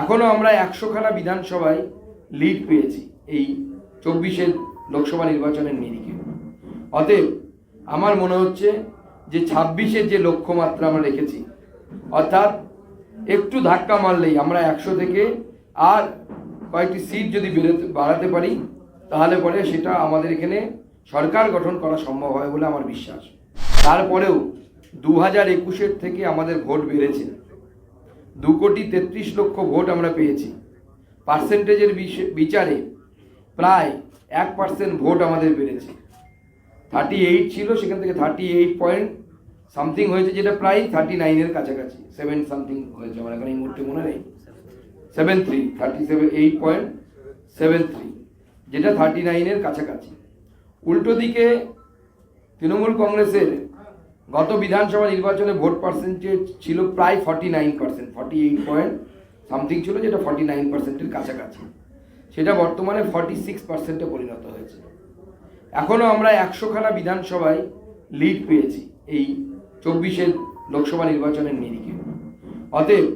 এখনও আমরা একশোখানা বিধানসভায় লিড পেয়েছি এই চব্বিশের লোকসভা নির্বাচনের নিরিখে। অতএব আমার মনে হচ্ছে যে ছাব্বিশের যে লক্ষ্যমাত্রা আমরা রেখেছি, অর্থাৎ একটু ধাক্কা মারলেই আমরা একশো থেকে আর কয়েকটি সিট যদি বেরোতে, বাড়াতে পারি, তাহলে পরে সেটা আমাদের এখানে সরকার গঠন করা সম্ভব হয় বলে আমার বিশ্বাস। তারপরেও দু হাজার একুশের থেকে আমাদের ভোট বেড়েছে। দু কোটি তেত্রিশ লক্ষ ভোট আমরা পেয়েছি। পার্সেন্টেজের বিচারে প্রায় এক পার্সেন্ট ভোট আমাদের বেড়েছে। থার্টি এইট ছিল, সেখান থেকে থার্টি এইট পয়েন্ট সামথিং হয়েছে, যেটা প্রায় থার্টি নাইনের কাছাকাছি। সেভেন সামথিং হয়েছে আমার এখন এই মুহূর্তে মনে নেই। Seven three thirty seven eight point seven three যেটা থার্টি নাইনের কাছাকাছি। উল্টো দিকে তৃণমূল কংগ্রেসের গত বিধানসভা নির্বাচনে ভোট পার্সেন্টেজ ছিল প্রায় forty nine percent forty eight point something ছিল যেটা ফর্টি নাইন পার্সেন্টের কাছাকাছি। সেটা বর্তমানে ফর্টি সিক্স পার্সেন্টে পরিণত হয়েছে। এখনও আমরা একশোখানা বিধানসভায় লিড পেয়েছি এই চব্বিশের লোকসভা নির্বাচনের নিরিখে। অতএব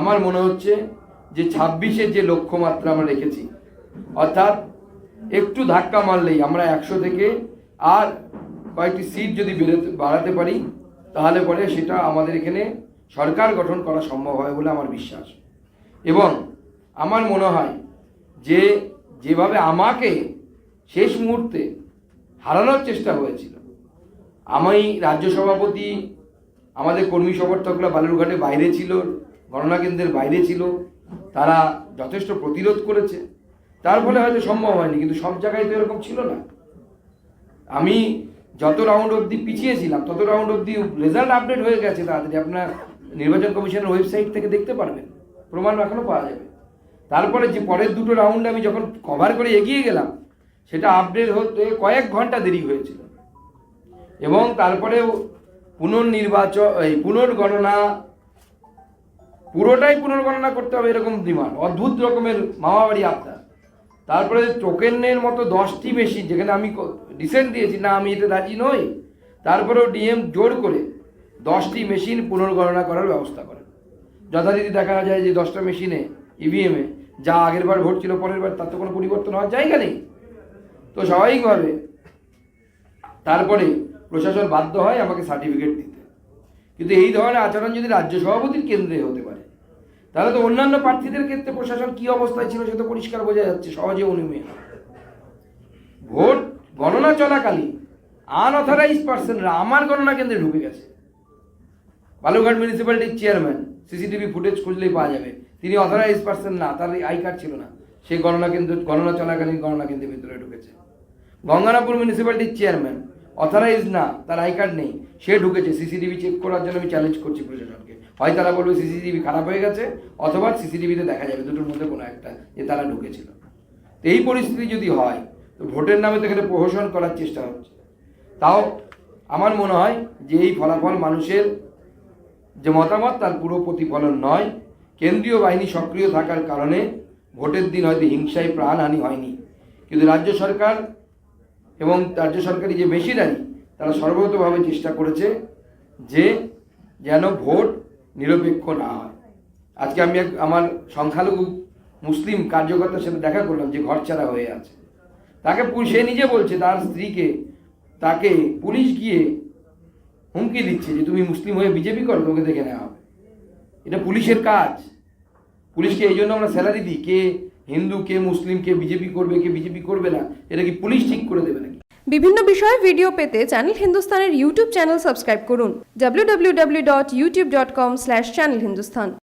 আমার মনে হচ্ছে যে ছাব্বিশের যে লক্ষ্যমাত্রা আমরা রেখেছি, অর্থাৎ একটু ধাক্কা মারলেই আমরা একশো থেকে আর কয়েকটি সিট যদি বেরোতে বাড়াতে পারি, তাহলে পরে সেটা আমাদের এখানে সরকার গঠন করা সম্ভব হয় বলে আমার বিশ্বাস। এবং আমার মনে হয় যে যেভাবে আমাকে শেষ মুহূর্তে হারানোর চেষ্টা হয়েছিল, আমি রাজ্য সভাপতি, আমাদের কর্মী সমর্থকরা বালুরঘাটে বাইরে ছিল, গণনা কেন্দ্রের বাইরে ছিল, তারা যথেষ্ট প্রতিরোধ করেছে। তার ফলে হয়তো সম্ভব হয়নি, কিন্তু সব জায়গায় তো এরকম ছিল না। আমি যত রাউন্ড অবধি পিছিয়েছিলাম, তত রাউন্ড অবধি রেজাল্ট আপডেট হয়ে গেছে তাড়াতাড়ি। আপনার নির্বাচন কমিশনের ওয়েবসাইট থেকে দেখতে পারবেন। প্রমাণ এখনও পাওয়া যাবে। তারপরে যে পরের দুটো রাউন্ড আমি যখন কভার করে এগিয়ে গেলাম, সেটা আপডেট হতে কয়েক ঘণ্টা দেরি হয়েছিল। এবং তারপরেও পুনর্নির্বাচন, এই পুনর্গণনা, পুরোটাই পুনর্গণনা করতে হবে এরকম ডিমান্ড অদ্ভুত রকমের মামাবাড়ি আপনার। তারপরে টোকেনের মতো দশটি মেশিন যেখানে আমি ডিসেন্ট দিয়েছি, না, আমি এতে রাজি নই, তারপরেও ডিএম জোর করে দশটি মেশিন পুনর্গণনা করার ব্যবস্থা করেন যথারীতি দেখা যায় যে দশটা মেশিনে ইভিএমে যা আগের বার ভোট ছিল, পরের বার তার তো কোনো পরিবর্তন হওয়ার জায়গা নেই। তো স্বাভাবিকভাবে তারপরে প্রশাসন বাধ্য হয় আমাকে সার্টিফিকেট দিতে। কিন্তু এই ধরনের আচরণ যদি রাজ্য সভাপতির কেন্দ্রে হতে পারে তাহলে তো অন্যান্য প্রার্থীদের ক্ষেত্রে প্রশাসন কি অবস্থায় ছিল সেটা পরিষ্কার বোঝা যাচ্ছে, সহজে অনুমেয়। ভোট গণনা চলাকালীন আনঅথরাইজ পার্সনরা আমার গণনা কেন্দ্রে ঢুকে গেছে। বালুরঘাট মিউনিসিপ্যালিটির চেয়ারম্যান সিসিটিভি ফুটেজ খুঁজলেই পাওয়া যাবে। তিনি অথরাইজ পার্সন না, তার আই কার্ড ছিল না। সেই গণনা কেন্দ্র, গণনা চলাকালীন গণনা কেন্দ্রের ভিতরে ঢুকেছে। গঙ্গানাপুর মিউনিসিপ্যালিটির চেয়ারম্যান অথরাইজ না, তার আই কার্ড নেই। সে ঢুকেছে, সিসিটিভি চেক করার জন্য আমি চ্যালেঞ্জ করছি প্রশাসনকে। হয় তারা বলবে সিসিটিভি খারাপ হয়ে গেছে, অথবা সিসিটিভিতে দেখা যাবে, দুটোর মধ্যে কোনো একটা যে তারা ঢুকেছিল। তো এই পরিস্থিতি যদি হয়, তো ভোটের নামে তো এখানে প্রহসন করার চেষ্টা হচ্ছে। তাও আমার মনে হয় যে এই ফলাফল মানুষের যে মতামত, তার পুরো প্রতিফলন নয়। কেন্দ্রীয় বাহিনী সক্রিয় থাকার কারণে ভোটের দিন হয়তো হিংসায় প্রাণহানি হয়নি। কিন্তু রাজ্য সরকার এবং রাজ্য সরকারি যে মেশিনারি, তারা সর্বতভাবে চেষ্টা করেছে যে যেন ভোট নিরপেক্ষ না হয়। আজকে আমি আমার সংখ্যালঘু মুসলিম কার্যকর্তার সাথে দেখা করলাম যে ঘর ছাড়া হয়ে আছে। তাকে সে নিজে বলছে তার স্ত্রীকে, তাকে পুলিশ গিয়ে হুমকি দিচ্ছে যে তুমি মুসলিম হয়ে বিজেপি করো তোকে দেখে নেওয়া হবে। এটা পুলিশের কাজ। পুলিশকে এই জন্য আমরা স্যালারি দিই। কে হিন্দু কে, মুসলিম কে, বিজেপি করবে কে, বিজেপি করবে না, এটা কি পুলিশ ঠিক করে দেবে নাকি? বিভিন্ন বিষয়ে ভিডিও পেতে চ্যানেল হিন্দুস্তানের ইউটিউব চ্যানেল সাবস্ক্রাইব করুন। www.youtube.com/channelhindustan